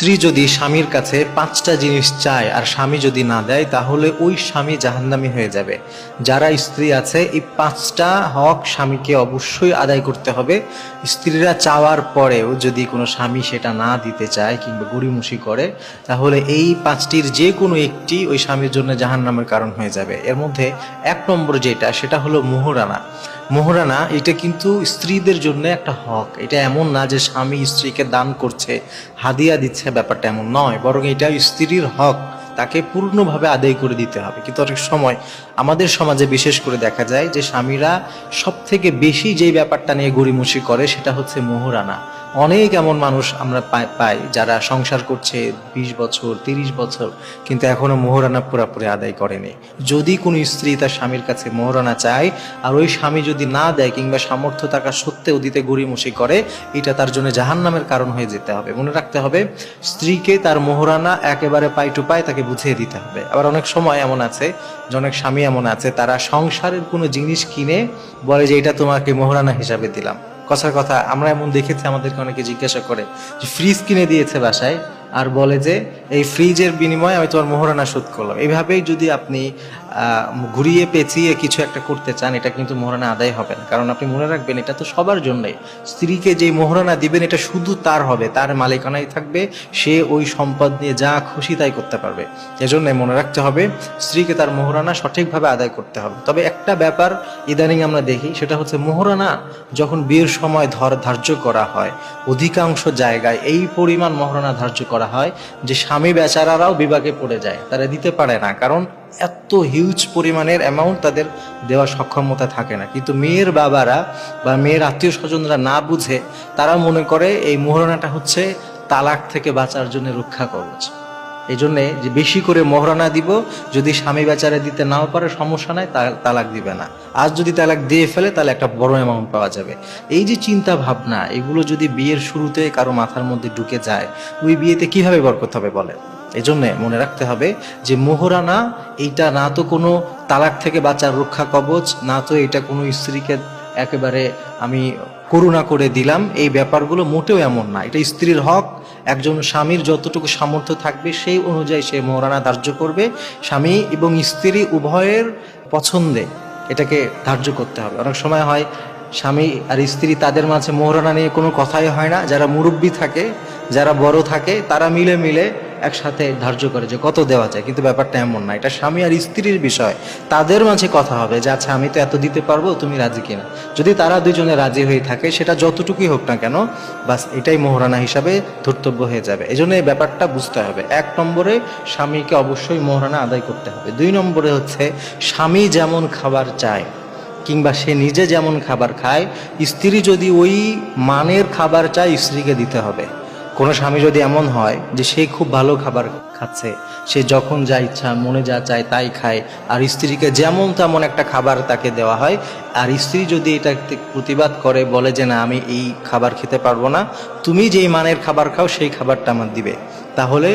স্ত্রী যদি স্বামীর কাছে পাঁচটা জিনিস চায় আর স্বামী যদি না দেয়, তাহলে ওই স্বামী জাহান্নামি হয়ে যাবে। যারা স্ত্রী আছে, এই পাঁচটা হক স্বামীকে অবশ্যই আদায় করতে হবে। স্ত্রীরা চাওয়ার পরেও যদি কোনো স্বামী সেটা না দিতে চায় কিংবা গড়িমসি করে, তাহলে এই পাঁচটির যে কোনো একটি ওই স্বামীর জন্য জাহান্নামের কারণ হয়ে যাবে। এর মধ্যে এক নম্বর যেটা, সেটা হলো মোহরানা। মোহরানা, এটা কিন্তু স্ত্রীদের জন্য একটা হক। এটা এমন না যে স্বামী স্ত্রীকে দান করছে, হাদিয়া দিচ্ছে, ব্যাপারটা এমন নয়। বরং এটা স্ত্রীর হক, তাকে পূর্ণভাবে আদায় করে দিতে হবে। কিন্তু অনেক সময় আমাদের সমাজে বিশেষ করে দেখা যায় যে স্বামীরা সব থেকে বেশি যেই ব্যাপারটা নিয়ে গড়িমসি করে, সেটা হচ্ছে মোহরানা। অনেক এমন মানুষ আমরা পাই- যারা সংসার করছে বিশ বছর, তিরিশ বছর, কিন্তু এখনও মোহরানা পুরাপুরি আদায় করেনি। যদি কোনো স্ত্রী তার স্বামীর কাছে মোহরানা চায়, আর ওই স্বামী যদি না দেয় কিংবা সামর্থ্য থাকা সত্ত্বেও দিতে গড়িমসি করে, এটা তার জন্য জাহান্নামের কারণ হয়ে যেতে হবে। মনে রাখতে হবে, স্ত্রীকে তার মোহরানা একেবারে পাই টু পাই তাকে বুঝিয়ে দিতে হবে। আবার অনেক সময় এমন আছে যে অনেক স্বামী এমন আছে, তারা সংসারের কোনো জিনিস কিনে বলে যে, এটা তোমাকে মোহরানা হিসাবে দিলাম। কথার কথা, আমরা এমন দেখেছি আমাদেরকে অনেকে জিজ্ঞাসা করে যে ফ্রিজ কিনে দিয়েছে বাসায়, আর বলে যে এই ফ্রিজের বিনিময়ে আমি তোমার মোহরানা শোধ করলাম। এইভাবেই যদি আপনি ঘুরিয়ে পেঁচিয়ে কিছু একটা করতে চান, এটা কিন্তু মোহরানা আদায় হবে না। কারণ আপনি মনে রাখবেন, এটা তো সবার জন্যই স্ত্রীকে যে মোহরানা দিবেন, এটা শুধু তার হবে, তার মালিকানাই থাকবে, সে ওই সম্পদ নিয়ে যা খুশি তাই করতে পারবে। এজন্য মনে রাখতে হবে, স্ত্রীকে তার মোহরানা সঠিকভাবে আদায় করতে হবে। তবে একটা ব্যাপার ইদানিং আমরা দেখি, সেটা হচ্ছে মোহরানা যখন বিয়ের সময় ধর ধার্য করা হয়, অধিকাংশ জায়গায় এই পরিমাণ মোহরানা ধার্য করা হয় যে স্বামী বেচারারাও বিভাগে পড়ে যায়, তারা দিতে পারে না। কারণ এত হিউজ পরিমাণের অ্যামাউন্ট তাদের দেওয়ার সক্ষমতা থাকে না। কিন্তু মেয়ের বাবারা বা মেয়ের আত্মীয় স্বজনরা না বুঝে, তারা মনে করে এই মোহরানাটা হচ্ছে তালাক থেকে বাঁচার জন্য রক্ষা কবচ এই জন্যে যে বেশি করে মহরানা দিব, যদি স্বামী বেচারে দিতে নাও পারে, সমস্যা নাই তালাক দিবে না। আজ যদি তালাক দিয়ে ফেলে, তাহলে একটা বড় অ্যামাউন্ট পাওয়া যাবে। এই যে চিন্তা ভাবনা, এগুলো যদি বিয়ের শুরুতে কারও মাথার মধ্যে ঢুকে যায়, ওই বিয়েতে কীভাবে বরকত হবে বলে এই জন্যে মনে রাখতে হবে যে মোহরানা, এইটা না তো কোনো তালাক থেকে বাঁচার রক্ষা কবচ, না তো এটা কোনো স্ত্রীকে একেবারে আমি করুণা করে দিলাম। এই ব্যাপারগুলো মোটেও এমন না। এটা স্ত্রীর হক, একজন স্বামীর যতটুকু সামর্থ্য থাকবে সেই অনুযায়ী সে মোহরানা ধার্য করবে। স্বামী এবং স্ত্রী উভয়ের পছন্দে এটাকে ধার্য করতে হবে। অনেক সময় হয়, স্বামী আর স্ত্রী তাদের মাঝে মোহরানা নিয়ে কোনো কথাই হয় না। যারা মুরব্বী থাকে, যারা বড় থাকে, তারা মিলে মিলে একসাথে ধার্য করে যে কত দেওয়া যায়, কিন্তু ব্যাপারটা এমন না। এটা স্বামী আর স্ত্রীর বিষয়। তাদের মাঝে কথা হবে যে আচ্ছা আমি তো এত দিতে পারব, তুমি রাজি কিনা? যদি তারা দুজনে রাজি হয়ে থাকে, সেটা যতটুকুই হোক না কেন, বাস এটাই মোহরানা হিসাবে ধর্তব্য হয়ে যাবে। এই জন্য এই ব্যাপারটা বুঝতে হবে। এক নম্বরে স্বামীকে অবশ্যই মোহরানা আদায় করতে হবে। দুই নম্বরে হচ্ছে, স্বামী যেমন খাবার চায়, কিংবা সে নিজে যেমন খাবার খায়, স্ত্রী যদি ওই মানের খাবার চায়, স্ত্রীকে দিতে হবে। কোনো স্বামী যদি এমন হয় যে সে খুব ভালো খাবার খাচ্ছে, সে যখন যা ইচ্ছা, মনে যা চায় তাই খায়, আর স্ত্রীকে যেমন তেমন একটা খাবার তাকে দেওয়া হয়, আর স্ত্রী যদি এটা প্রতিবাদ করে, বলে যে না, আমি এই খাবার খেতে পারব না, তুমি যেই মানের খাবার খাও, সেই খাবারটা আমার দিবে। তাহলে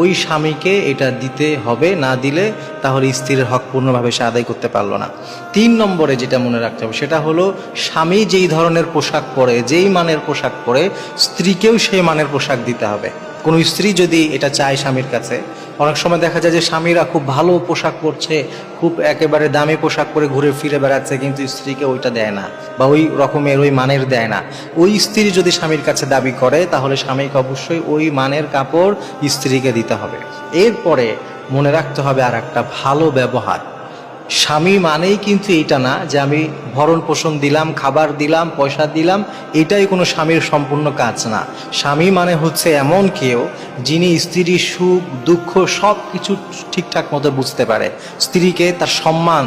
ওই স্বামীকে এটা দিতে হবে, না দিলে তাহলে স্ত্রীর হক পূর্ণভাবে সে আদায় করতে পারল না। তিন নম্বরে যেটা মনে রাখতে হবে, সেটা হলো স্বামী যেই ধরনের পোশাক পরে, যেই মানের পোশাক পরে, স্ত্রীকেও সেই মানের পোশাক দিতে হবে। কোনো স্ত্রী যদি এটা চায় স্বামীর কাছে, অনেক সময় দেখা যায় যে স্বামীরা খুব ভালো পোশাক পরছে, খুব একেবারে দামি পোশাক পরে ঘুরে ফিরে বেড়াচ্ছে, কিন্তু স্ত্রীকে ওইটা দেয় না বা ওই রকমের, ওই মানের দেয় না। ওই স্ত্রী যদি স্বামীর কাছে দাবি করে, তাহলে স্বামীকে অবশ্যই ওই মানের কাপড় স্ত্রীকে দিতে হবে। এরপরে মনে রাখতে হবে আর একটা ভালো ব্যবহার। স্বামী মানেই কিন্তু এটা না যে আমি ভরণ পোষণ দিলাম, খাবার দিলাম, পয়সা দিলাম, এটাই কোনো স্বামীর সম্পূর্ণ কাজ না। স্বামী মানে হচ্ছে এমন কেউ যিনি স্ত্রীর সুখ, দুঃখ সব কিছু ঠিকঠাক মতো বুঝতে পারে। স্ত্রীকে তার সম্মান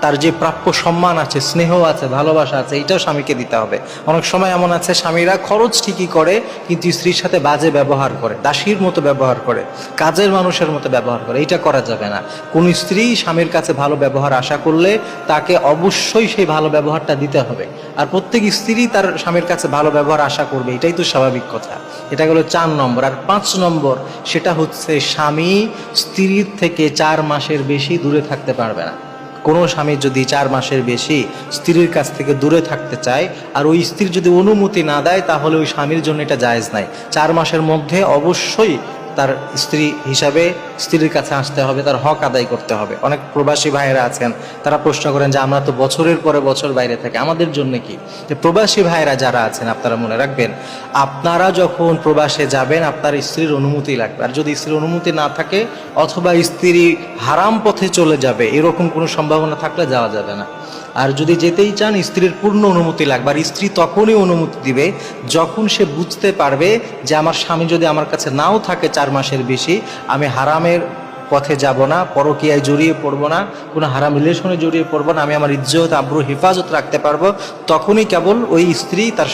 তার যে প্রাপ্য সম্মান আছে, স্নেহ আছে, ভালোবাসা আছে, এটাও স্বামীকে দিতে হবে। অনেক সময় এমন আছে, স্বামীরা খরচ ঠিকই করে, কিন্তু স্ত্রীর সাথে বাজে ব্যবহার করে, দাসীর মতো ব্যবহার করে, কাজের মানুষের মতো ব্যবহার করে, এটা করা যাবে না। কোন স্ত্রী স্বামীর কাছে ভালো ব্যবহার আশা করলে তাকে অবশ্যই সেই ভালো ব্যবহারটা দিতে হবে। আর প্রত্যেক স্ত্রী তার স্বামীর কাছে ভালো ব্যবহার আশা করবে, এটাই তো স্বাভাবিক কথা। এটা গেলো চার নম্বর। আর পাঁচ নম্বর, সেটা হচ্ছে স্বামী স্ত্রীর থেকে চার মাসের বেশি দূরে থাকতে পারবে না। কোনো স্বামী যদি চার মাসের বেশি স্ত্রীর কাছ থেকে দূরে থাকতে চায়, আর ওই স্ত্রীর যদি অনুমতি না দেয়, তাহলে ওই স্বামীর জন্য এটা জায়েজ নাই। চার মাসের মধ্যে অবশ্যই তার স্ত্রী হিসাবে স্ত্রীর কাছে আসতে হবে, তার হক আদায় করতে হবে। অনেক প্রবাসী ভাইয়েরা আছেন, তারা প্রশ্ন করেন যে আমরা তো বছরের পরে বছর বাইরে থাকি, আমাদের জন্য কি? যে প্রবাসী ভাইয়েরা যারা আছেন, আপনারা মনে রাখবেন, আপনারা যখন প্রবাসে যাবেন, আপনার স্ত্রীর অনুমতি লাগবে। আর যদি স্ত্রীর অনুমতি না থাকে, অথবা স্ত্রী হারাম পথে চলে যাবে, এরকম কোনো সম্ভাবনা থাকলে যাওয়া যাবে না। আর যদি যেতেই চান, স্ত্রীর পূর্ণ অনুমতি লাগবে। আর স্ত্রী তখনই অনুমতি দিবে যখন সে বুঝতে পারবে যে আমার স্বামী যদি আমার কাছে নাও থাকে চার মাসের বেশি, আমি হারামের পথে যাব না, পরকিয়ায় জড়িয়ে পড়ব না, কোনো হারাম রিলেশনে জড়িয়ে পড়ব না, আমি আমার ইজ্জত, আব্রু, হেফাজত রাখতে পারব, তখনই কেবল ওই স্ত্রী তার